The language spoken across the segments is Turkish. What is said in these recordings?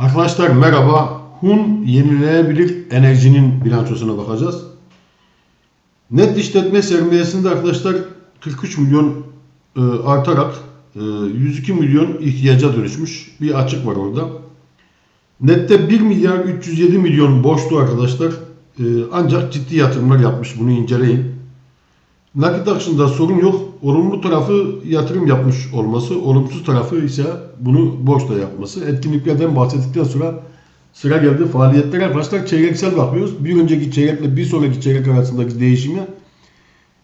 Arkadaşlar merhaba. Hun yenilenebilir enerjinin bilançosuna bakacağız. Net işletme sermayesinde arkadaşlar 43 milyon e, artarak e, 102 milyon ihtiyaca dönüşmüş. Bir açık var orada. Nette 1 milyar 307 milyon borçlu arkadaşlar. E, ancak ciddi yatırımlar yapmış. Bunu inceleyin. Nakit akışında sorun yok. Olumlu tarafı yatırım yapmış olması, olumsuz tarafı ise bunu borçla yapması. Etkinliklerden bahsettikten sonra sıra geldi faaliyetlere. Arkadaşlar çeyreksel bakıyoruz. Bir önceki çeyrekle bir sonraki çeyrek arasındaki değişimi.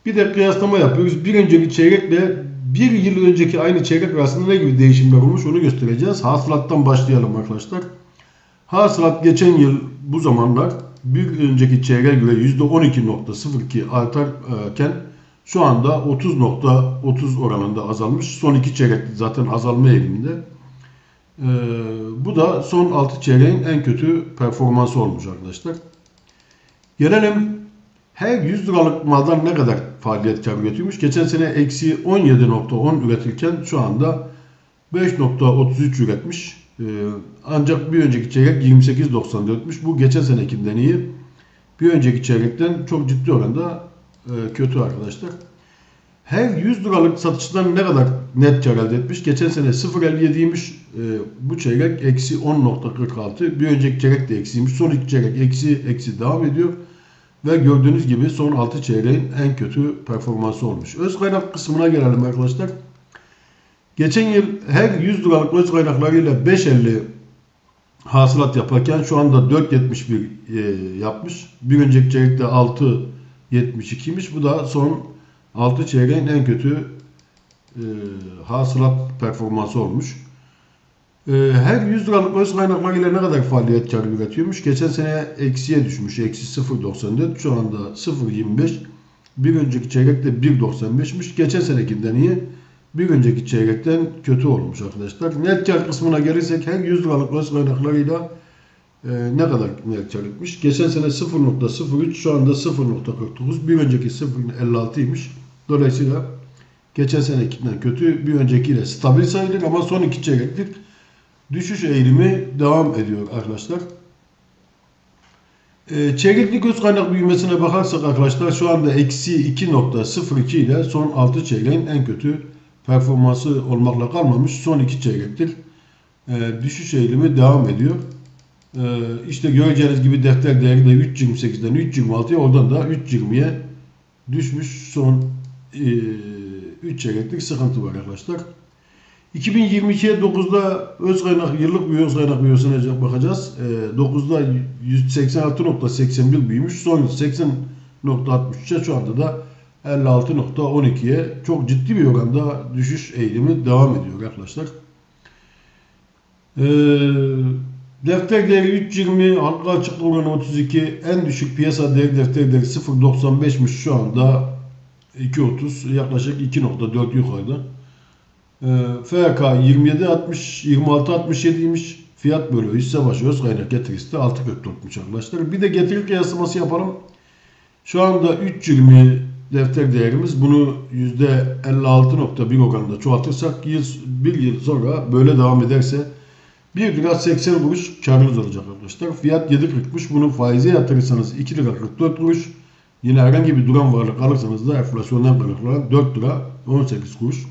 Bir de kıyaslama yapıyoruz. Bir önceki çeyrekle bir yıl önceki aynı çeyrek arasında ne gibi değişimler olmuş onu göstereceğiz. Hasılattan başlayalım arkadaşlar. Hasılat geçen yıl bu zamanlar bir önceki çeyreğe göre %12.02 artarken şu anda 30.30 oranında azalmış. Son iki çeyrek zaten azalma eğiliminde. Ee, bu da son 6 çeyreğin en kötü performansı olmuş arkadaşlar. Gelelim her 100 liralık maldan ne kadar faaliyet karı üretiyormuş? Geçen sene eksi 17.10 üretirken şu anda 5.33 üretmiş. Ee, ancak bir önceki çeyrek 28.94'müş. Bu geçen senekinden iyi. Bir önceki çeyrekten çok ciddi oranda e, kötü arkadaşlar. Her 100 liralık satıştan ne kadar net kar elde etmiş? Geçen sene 0.57'ymiş. E, bu çeyrek eksi 10.46. Bir önceki çeyrek de eksiymiş. Son iki çeyrek eksi eksi devam ediyor. Ve gördüğünüz gibi son 6 çeyreğin en kötü performansı olmuş. Öz kaynak kısmına gelelim arkadaşlar. Geçen yıl her 100 liralık öz kaynaklarıyla 5.50 hasılat yaparken şu anda 4.71 e, yapmış. Bir önceki çeyrekte 6.72'ymiş. Bu da son 6 çeyreğin en kötü e, hasılat performansı olmuş. E, her 100 liralık öz kaynaklarıyla ne kadar faaliyet karı üretiyormuş? Geçen sene eksiye düşmüş. Eksi 0.94. Şu anda 0.25. Bir önceki çeyrekte 1.95'miş. Geçen senekinden iyi. Bir önceki çeyrekten kötü olmuş arkadaşlar. Net kar kısmına gelirsek her 100 liralık öz kaynaklarıyla e, ne kadar etmiş? Geçen sene 0.03 şu anda 0.49 bir önceki 0.56'ymış. Dolayısıyla geçen senekinden kötü bir öncekiyle stabil sayılır ama son iki çeyreklik düşüş eğilimi devam ediyor arkadaşlar. E, çeyreklik öz kaynak büyümesine bakarsak arkadaşlar şu anda eksi 2.02 ile son 6 çeyreğin en kötü performansı olmakla kalmamış. Son iki çeyrektir e, düşüş eğilimi devam ediyor. E, işte göreceğiniz gibi defter değeri de 3.28'den 3.26'ya oradan da 3.20'ye düşmüş. Son e, 3 çeyreklik sıkıntı var arkadaşlar. 2022'ye 9'da öz kaynak yıllık öz kaynak büyüsüne bakacağız. E, 9'da 186.81 büyümüş. Son 80.63'e şu anda da 56.12'ye çok ciddi bir oranda düşüş eğilimi devam ediyor arkadaşlar. Ee, defter değeri 3.20, halka açık oranı 32, en düşük piyasa değeri defter değeri 0.95'miş şu anda 2.30 yaklaşık 2.4 yukarıda. Ee, FK 27 60 26 67'ymiş. Fiyat bölü hisse başı öz kaynak getirisi de 6.44'müş arkadaşlar. Bir de getiri kıyaslaması yapalım. Şu anda 3.20 defter değerimiz bunu %56.1 oranında çoğaltırsak bir yıl sonra böyle devam ederse 1 lira 80 kuruş karınız olacak arkadaşlar. Fiyat 7.40'mış. Bunu faize yatırırsanız 2 lira 44 kuruş. Yine herhangi bir duran varlık alırsanız da enflasyondan kaynaklanan 4 lira 18 kuruş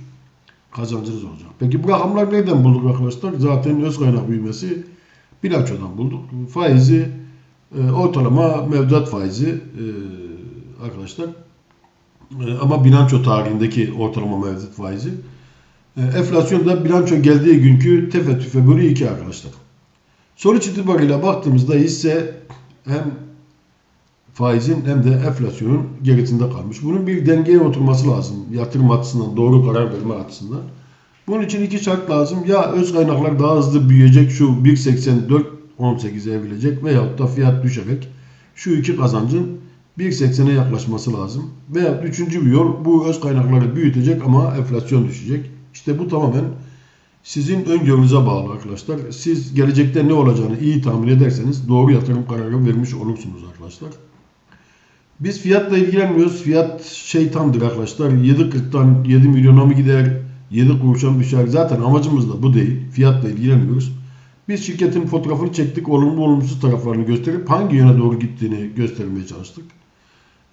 kazancınız olacak. Peki bu rakamlar nereden bulduk arkadaşlar? Zaten öz kaynak büyümesi bilançodan bulduk. Faizi e, ortalama mevduat faizi e, arkadaşlar e, ama bilanço tarihindeki ortalama mevduat faizi. E, enflasyon da bilanço geldiği günkü tefe tüfe bölü 2 arkadaşlar. Sonuç itibariyle baktığımızda hisse hem faizin hem de enflasyonun gerisinde kalmış. Bunun bir dengeye oturması lazım. Yatırım açısından, doğru karar verme açısından. Bunun için iki şart lazım. Ya öz kaynaklar daha hızlı büyüyecek, şu 1.84 18'e evrilecek veyahut da fiyat düşerek şu iki kazancın 1.80'e yaklaşması lazım. Veya üçüncü bir yol bu öz kaynakları büyütecek ama enflasyon düşecek. İşte bu tamamen sizin öngörünüze bağlı arkadaşlar. Siz gelecekte ne olacağını iyi tahmin ederseniz doğru yatırım kararı vermiş olursunuz arkadaşlar. Biz fiyatla ilgilenmiyoruz. Fiyat şeytandır arkadaşlar. 7.40'tan 7 milyona mı gider? 7 kuruşa mı düşer? Zaten amacımız da bu değil. Fiyatla ilgilenmiyoruz. Biz şirketin fotoğrafını çektik, olumlu olumsuz taraflarını gösterip hangi yöne doğru gittiğini göstermeye çalıştık.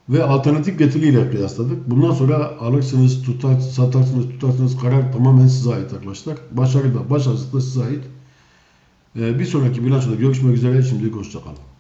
Ve alternatif getiriyle kıyasladık. Bundan sonra alırsınız, tutar, satarsınız, tutarsınız karar tamamen size ait arkadaşlar. Başarı da, başarısız da size ait. Ee, bir sonraki bilançoda görüşmek üzere. Şimdilik hoşçakalın.